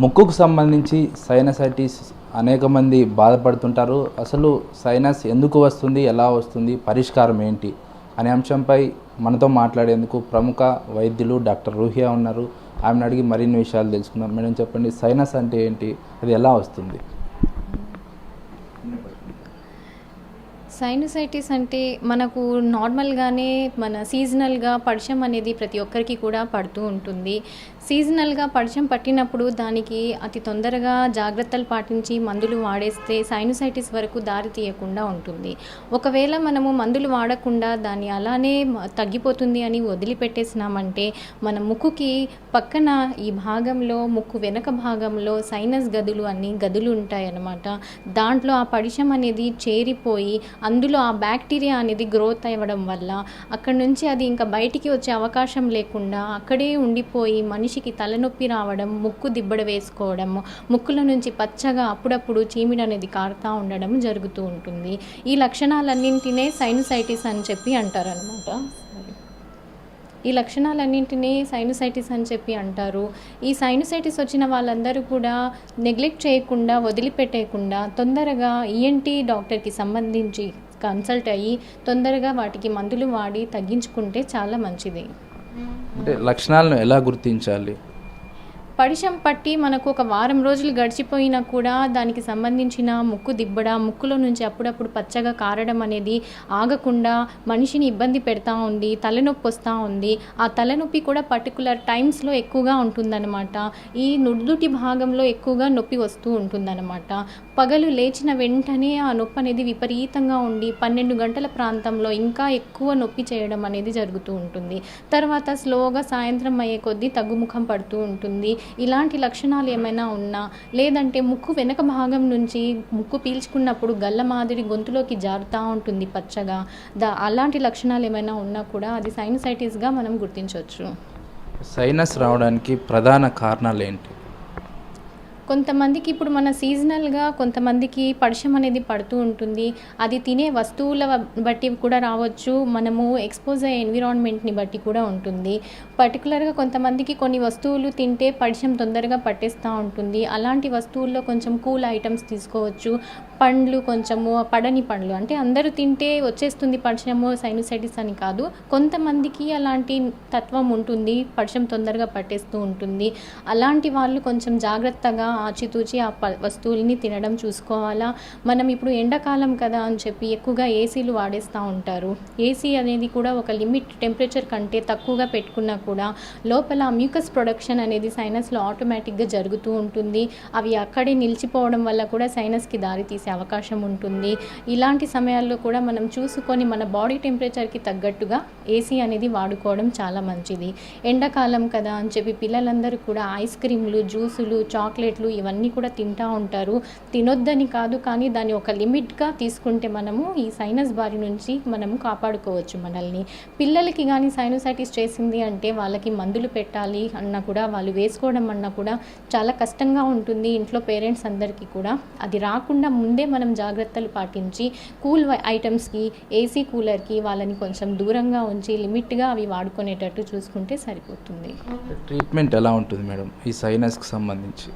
ముక్కుకు సంబంధించి సైనసైటిస్ అనేక మంది బాధపడుతుంటారు. అసలు సైనస్ ఎందుకు వస్తుంది? ఎలా వస్తుంది? పరిష్కారం ఏంటి? అనే అంశంపై మనతో మాట్లాడేందుకు ప్రముఖ వైద్యులు డాక్టర్ రూహియా ఉన్నారు. ఆమెను అడిగి మరిన్ని విషయాలు తెలుసుకుందాం. మేడం చెప్పండి సైనస్ అంటే ఏంటి? అది ఎలా వస్తుంది? సైనసైటిస్ అంటే మనకు నార్మల్గానే మన సీజనల్గా పడిచం అనేది ప్రతి ఒక్కరికి కూడా పడుతూ ఉంటుంది. సీజనల్గా పడిచం పట్టినప్పుడు దానికి అతి తొందరగా జాగ్రత్తలు పాటించి మందులు వాడేస్తే సైనసైటిస్ వరకు దారి తీయకుండా ఉంటుంది. ఒకవేళ మనము మందులు వాడకుండా దాన్ని అలానే తగ్గిపోతుంది అని వదిలిపెట్టేసినామంటే మన ముక్కుకి పక్కన ఈ భాగంలో ముక్కు వెనక భాగంలో సైనస్ గదులు అన్ని గదులు ఉంటాయన్నమాట. దాంట్లో ఆ పడిషం అనేది చేరిపోయి అందులో ఆ బ్యాక్టీరియా అనేది గ్రోత్ అవ్వడం వల్ల అక్కడ నుంచి అది ఇంకా బయటికి వచ్చే అవకాశం లేకుండా అక్కడే ఉండిపోయి మనిషికి తలనొప్పి రావడం ముక్కు దిబ్బడ వేసుకోవడం ముక్కుల నుంచి పచ్చగా అప్పుడప్పుడు చీమిడి అనేది కారుతూ ఉండడం జరుగుతూ ఉంటుంది. ఈ లక్షణాలన్నింటినే సైనసైటిస్ అని చెప్పి అంటారనమాట ఈ లక్షణాలన్నింటినీ సైనసైటిస్ అని చెప్పి అంటారు. ఈ సైనసైటిస్ వచ్చిన వాళ్ళందరూ కూడా నెగ్లెక్ట్ చేయకుండా వదిలిపెట్టేయకుండా తొందరగా ఈఎన్టీ డాక్టర్కి సంబంధించి కన్సల్ట్ అయ్యి తొందరగా వాటికి మందులు వాడి తగ్గించుకుంటే చాలా మంచిది. అంటే లక్షణాలను ఎలా గుర్తించాలి? పడిశం పట్టి మనకు ఒక వారం రోజులు గడిచిపోయినా కూడా దానికి సంబంధించిన ముక్కు దిబ్బడ ముక్కులో నుంచి అప్పుడప్పుడు పచ్చగా కారడం అనేది ఆగకుండా మనిషిని ఇబ్బంది పెడతా ఉంది తలనొప్పి వస్తూ ఉంది. ఆ తలనొప్పి కూడా పర్టికులర్ టైమ్స్లో ఎక్కువగా ఉంటుందన్నమాట. ఈ నుడ్దుటి భాగంలో ఎక్కువగా నొప్పి వస్తూ ఉంటుందన్నమాట. పగలు లేచిన వెంటనే ఆ నొప్పి అనేది విపరీతంగా ఉండి పన్నెండు గంటల ప్రాంతంలో ఇంకా ఎక్కువ నొప్పి చేయడం అనేది జరుగుతూ ఉంటుంది. తర్వాత స్లోగా సాయంత్రం అయ్యే కొద్దీ తగ్గుముఖం పడుతూ ఉంటుంది. ఇలాంటి లక్షణాలు ఏమైనా ఉన్నా లేదంటే ముక్కు వెనక భాగం నుంచి ముక్కు పీల్చుకున్నప్పుడు గల్ల మాదిరి గొంతులోకి జారుతూ ఉంటుంది పచ్చగా. దా అలాంటి లక్షణాలు ఏమైనా ఉన్నా కూడా అది సైనసైటిస్గా మనం గుర్తించవచ్చు. సైనస్ రావడానికి ప్రధాన కారణాలు ఏంటి? కొంతమందికి ఇప్పుడు మన సీజనల్గా కొంతమందికి పడిషం అనేది పడుతూ ఉంటుంది. అది తినే వస్తువుల బట్టి కూడా రావచ్చు. మనము ఎక్స్పోజ్ అయ్యే ఎన్విరాన్మెంట్ని బట్టి కూడా ఉంటుంది. పర్టికులర్గా కొంతమందికి కొన్ని వస్తువులు తింటే పడిషం తొందరగా పట్టేస్తూ ఉంటుంది. అలాంటి వస్తువుల్లో కొంచెం కూల్ ఐటమ్స్ తీసుకోవచ్చు. పండ్లు కొంచెము పడని పండ్లు. అంటే అందరూ తింటే వచ్చేస్తుంది పడిచము సైనసైటిస్ అని కాదు. కొంతమందికి అలాంటి తత్వం ఉంటుంది పడిచం తొందరగా పట్టేస్తూ ఉంటుంది. అలాంటి వాళ్ళు కొంచెం జాగ్రత్తగా ఆచితూచి ఆ ప వస్తువుల్ని తినడం చూసుకోవాలా? మనం ఇప్పుడు ఎండాకాలం కదా అని చెప్పి ఎక్కువగా ఏసీలు వాడేస్తూ ఉంటారు. ఏసీ అనేది కూడా ఒక లిమిట్ టెంపరేచర్ కంటే తక్కువగా పెట్టుకున్నా కూడా లోపల మ్యూకస్ ప్రొడక్షన్ అనేది సైనస్లో ఆటోమేటిక్గా జరుగుతూ ఉంటుంది. అవి అక్కడే నిలిచిపోవడం వల్ల కూడా సైనస్కి దారి తీసే అవకాశం ఉంటుంది. ఇలాంటి సమయాల్లో కూడా మనం చూసుకొని మన బాడీ టెంపరేచర్కి తగ్గట్టుగా ఏసీ అనేది వాడుకోవడం చాలా మంచిది. ఎండాకాలం కదా అని చెప్పి పిల్లలందరూ కూడా ఐస్ క్రీమ్లు జ్యూసులు చాక్లెట్లు ఇవన్నీ కూడా తింటూ ఉంటారు. తినొద్దని కాదు కానీ దాన్ని ఒక లిమిట్గా తీసుకుంటే మనము ఈ సైనస్ బారి నుంచి మనము కాపాడుకోవచ్చు మనల్ని. పిల్లలకి కానీ సైనోసైటిస్ చేసింది అంటే వాళ్ళకి మందులు పెట్టాలి అన్నా కూడా వాళ్ళు వేసుకోవడం అన్నా కూడా చాలా కష్టంగా ఉంటుంది. ఇంట్లో పేరెంట్స్ అందరికీ కూడా. అది రాకుండా ముందే మనం జాగ్రత్తలు పాటించి కూల్ ఐటమ్స్కి ఏసీ కూలర్కి వాళ్ళని కొంచెం దూరంగా ఉంచి లిమిట్గా అవి వాడుకునేటట్టు చూసుకుంటే సరిపోతుంది. ట్రీట్మెంట్ ఎలా ఉంటుంది మేడం? ఈ సైనస్కి సంబంధించి.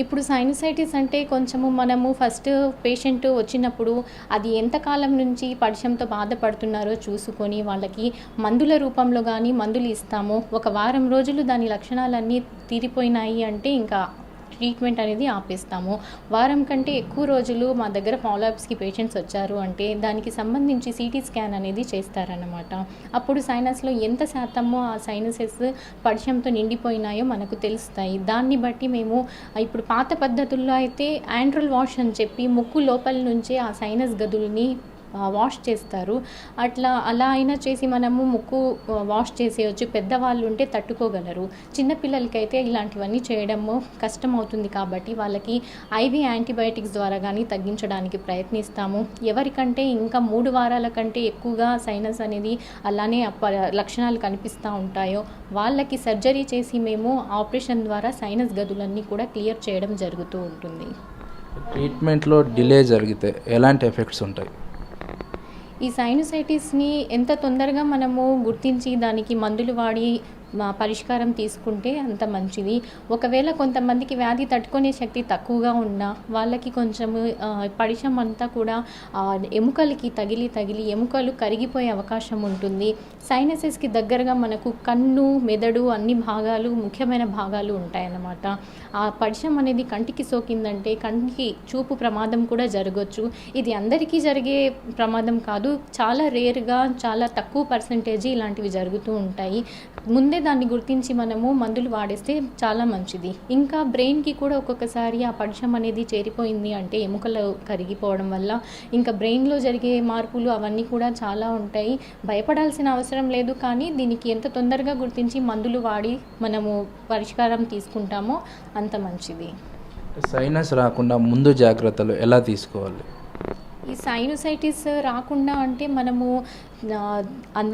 ఇప్పుడు సైనసైటిస్ అంటే కొంచెము మనము ఫస్ట్ పేషెంట్ వచ్చినప్పుడు అది ఎంతకాలం నుంచి పడిశంతో బాధపడుతున్నారో చూసుకొని వాళ్ళకి మందుల రూపంలో కానీ మందులు ఇస్తాము. ఒక వారం రోజులు దాని లక్షణాలన్నీ తీరిపోయినాయి అంటే ఇంకా ట్రీట్మెంట్ అనేది ఆపేస్తాము. వారం కంటే ఎక్కువ రోజులు మా దగ్గర ఫాలోఅప్స్కి పేషెంట్స్ వచ్చారు అంటే దానికి సంబంధించి సిటీ స్కాన్ అనేది చేస్తారన్నమాట. అప్పుడు సైనస్లో ఎంత శాతమో ఆ సైనసెస్ పడిశంతో నిండిపోయినాయో మనకు తెలుస్తాయి. దాన్ని బట్టి మేము ఇప్పుడు పాత పద్ధతుల్లో అయితే యాండ్రల్ వాష్ అని చెప్పి ముక్కు లోపల నుంచే ఆ సైనస్ గదుల్ని వాష్ చేస్తారు. అట్లా అలా అయినా చేసి మనము ముక్కు వాష్ చేసేయచ్చు. పెద్దవాళ్ళు ఉంటే తట్టుకోగలరు. చిన్నపిల్లలకైతే ఇలాంటివన్నీ చేయడము కష్టం అవుతుంది కాబట్టి వాళ్ళకి ఐవి యాంటీబయాటిక్స్ ద్వారా కానీ తగ్గించడానికి ప్రయత్నిస్తాము. ఎవరికంటే ఇంకా మూడు వారాల కంటే ఎక్కువగా సైనస్ అనేది అలానే లక్షణాలు కనిపిస్తూ ఉంటాయో వాళ్ళకి సర్జరీ చేసి మేము ఆపరేషన్ ద్వారా సైనస్ గదులన్నీ కూడా క్లియర్ చేయడం జరుగుతూ ఉంటుంది. ట్రీట్మెంట్లో డిలే జరిగితే ఎలాంటి ఎఫెక్ట్స్ ఉంటాయి? ఈ సైనసైటిస్ని ఎంత తొందరగా మనము గుర్తించి దానికి మందులు వాడి పరిష్కారం తీసుకుంటే అంత మంచిది. ఒకవేళ కొంతమందికి వ్యాధి తట్టుకునే శక్తి తక్కువగా ఉన్నా వాళ్ళకి కొంచెం పరిశ్రమ అంతా కూడా ఎముకలకి తగిలి తగిలి ఎముకలు కరిగిపోయే అవకాశం ఉంటుంది. సైనసెస్కి దగ్గరగా మనకు కన్ను మెదడు అన్ని భాగాలు ముఖ్యమైన భాగాలు ఉంటాయన్నమాట. ఆ పరిశ్రమ అనేది కంటికి సోకిందంటే కంటికి చూపు ప్రమాదం కూడా జరగవచ్చు ఇది అందరికీ జరిగే ప్రమాదం కాదు. చాలా రేర్గా చాలా తక్కువ పర్సంటేజ్ ఇలాంటివి జరుగుతూ ఉంటాయి. ముందే దాన్ని గుర్తించి మనము మందులు వాడేస్తే చాలా మంచిది. ఇంకా బ్రెయిన్కి కూడా ఒక్కొక్కసారి ఆ పరిశ్రమ అనేది చేరిపోయింది అంటే ఎముకలు కరిగిపోవడం వల్ల ఇంకా బ్రెయిన్లో జరిగే మార్పులు అవన్నీ కూడా చాలా ఉంటాయి. భయపడాల్సిన అవసరం లేదు కానీ దీనికి ఎంత తొందరగా గుర్తించి మందులు వాడి మనము పరిష్కారం తీసుకుంటామో అంత మంచిది. సైనస్ రాకుండా ముందు జాగ్రత్తలు ఎలా తీసుకోవాలి? ఈ సైనోసైటిస్ రాకుండా అంటే మనము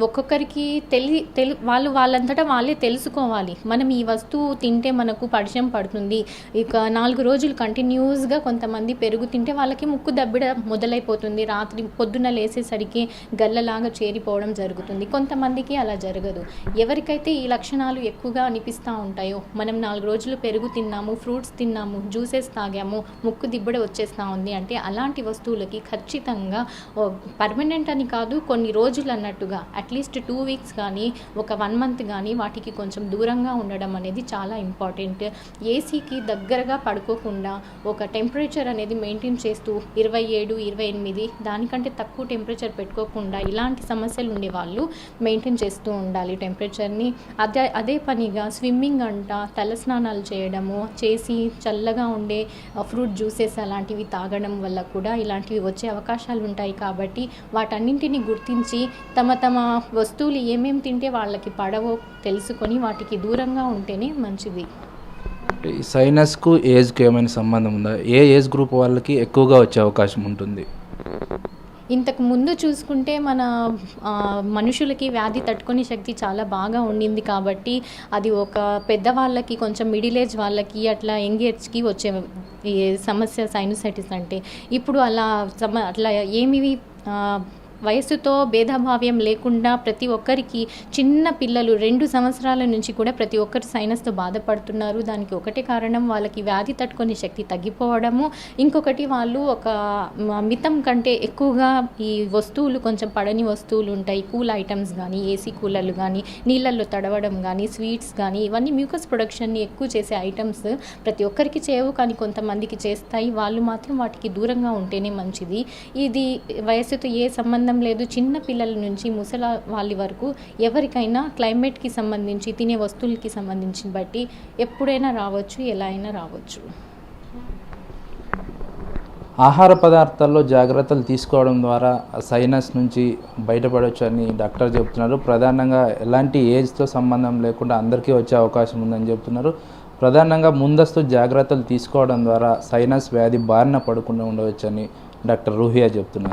ఒక్కొక్కరికి తెలి తెలు వాళ్ళు వాళ్ళంతటా వాళ్ళే తెలుసుకోవాలి. మనం ఈ వస్తువు తింటే మనకు పరిచయం పడుతుంది. ఇక నాలుగు రోజులు కంటిన్యూస్గా కొంతమంది పెరుగు తింటే వాళ్ళకి ముక్కు దబ్బిడ మొదలైపోతుంది. రాత్రి పొద్దున లేసేసరికి గల్లలాగా చేరిపోవడం జరుగుతుంది. కొంతమందికి అలా జరగదు. ఎవరికైతే ఈ లక్షణాలు ఎక్కువగా అనిపిస్తూ ఉంటాయో మనం నాలుగు రోజులు పెరుగు తిన్నాము ఫ్రూట్స్ తిన్నాము జ్యూసెస్ తాగాము ముక్కు దిబ్బడ వచ్చేస్తూ ఉంది అంటే అలాంటి వస్తువులకి ఖచ్చితంగా పర్మనెంట్ అని కాదు కొన్ని రోజులు రోజులు అన్నట్టుగా అట్లీస్ట్ టూ వీక్స్ కానీ ఒక వన్ మంత్ కానీ వాటికి కొంచెం దూరంగా ఉండడం అనేది చాలా ఇంపార్టెంట్ ఏసీకి దగ్గరగా పడుకోకుండా ఒక టెంపరేచర్ అనేది మెయింటైన్ చేస్తూ ఇరవై ఏడు ఇరవై ఎనిమిది దానికంటే తక్కువ టెంపరేచర్ పెట్టుకోకుండా ఇలాంటి సమస్యలు ఉండే వాళ్ళు మెయింటైన్ చేస్తూ ఉండాలి టెంపరేచర్ని అదే అదే పనిగా స్విమ్మింగ్ అంట తల స్నానాలు చేయడము చేసి చల్లగా ఉండే ఫ్రూట్ జ్యూసెస్ అలాంటివి తాగడం వల్ల కూడా ఇలాంటివి వచ్చే అవకాశాలు ఉంటాయి కాబట్టి వాటన్నింటిని గుర్తించి తమ తమ వస్తువులు ఏమేమి తింటే వాళ్ళకి పడవో తెలుసుకొని వాటికి దూరంగా ఉంటేనే మంచిది. సైనస్కు ఏజ్కి ఏమైనా సంబంధం ఉందా? ఏ ఏజ్ గ్రూప్ వాళ్ళకి ఎక్కువగా వచ్చే అవకాశం ఉంటుంది? ఇంతకు ముందు చూసుకుంటే మన మనుషులకి వ్యాధి తట్టుకునే శక్తి చాలా బాగా ఉండింది కాబట్టి అది ఒక పెద్దవాళ్ళకి కొంచెం మిడిల్ ఏజ్ వాళ్ళకి అట్లా యంగ్ ఏజ్కి వచ్చే సమస్య సైనసైటిస్ అంటే. ఇప్పుడు అలా సమ అట్లా ఏమి ఆ, వయస్సుతో భేదభావ్యం లేకుండా ప్రతి ఒక్కరికి చిన్న పిల్లలు రెండు సంవత్సరాల నుంచి కూడా ప్రతి ఒక్కరు సైనస్తో బాధపడుతున్నారు. దానికి ఒకటే కారణం వాళ్ళకి వ్యాధి తట్టుకునే శక్తి తగ్గిపోవడము. ఇంకొకటి వాళ్ళు ఒక మితం కంటే ఎక్కువగా ఈ వస్తువులు కొంచెం పడని వస్తువులు ఉంటాయి. కూల్ ఐటమ్స్ కానీ ఏసీ కూలర్లు కానీ నీళ్ళల్లో తడవడం కానీ స్వీట్స్ కానీ ఇవన్నీ మ్యూకస్ ప్రొడక్షన్ని ఎక్కువ చేసే ఐటమ్స్ ప్రతి ఒక్కరికి చేయవు. కానీ కొంతమందికి చేస్తాయి. వాళ్ళు మాత్రం వాటికి దూరంగా ఉంటేనే మంచిది. ఇది వయసుతో ఏ సంబంధం సంబంధం లేదు. చిన్న పిల్లల నుంచి ముసల వాళ్ళ వరకు ఎవరికైనా క్లైమేట్కి సంబంధించి తినే వస్తువులకి సంబంధించి బట్టి ఎప్పుడైనా రావచ్చు ఎలా అయినా రావచ్చు. ఆహార పదార్థాల్లో జాగ్రత్తలు తీసుకోవడం ద్వారా సైనస్ నుంచి బయటపడవచ్చు అని డాక్టర్ చెప్తున్నారు. ప్రధానంగా ఎలాంటి ఏజ్తో సంబంధం లేకుండా అందరికీ వచ్చే అవకాశం ఉందని చెప్తున్నారు. ప్రధానంగా ముందస్తు జాగ్రత్తలు తీసుకోవడం ద్వారా సైనస్ వ్యాధి బారిన పడకుండా ఉండవచ్చని డాక్టర్ రూహియా చెప్తున్నారు.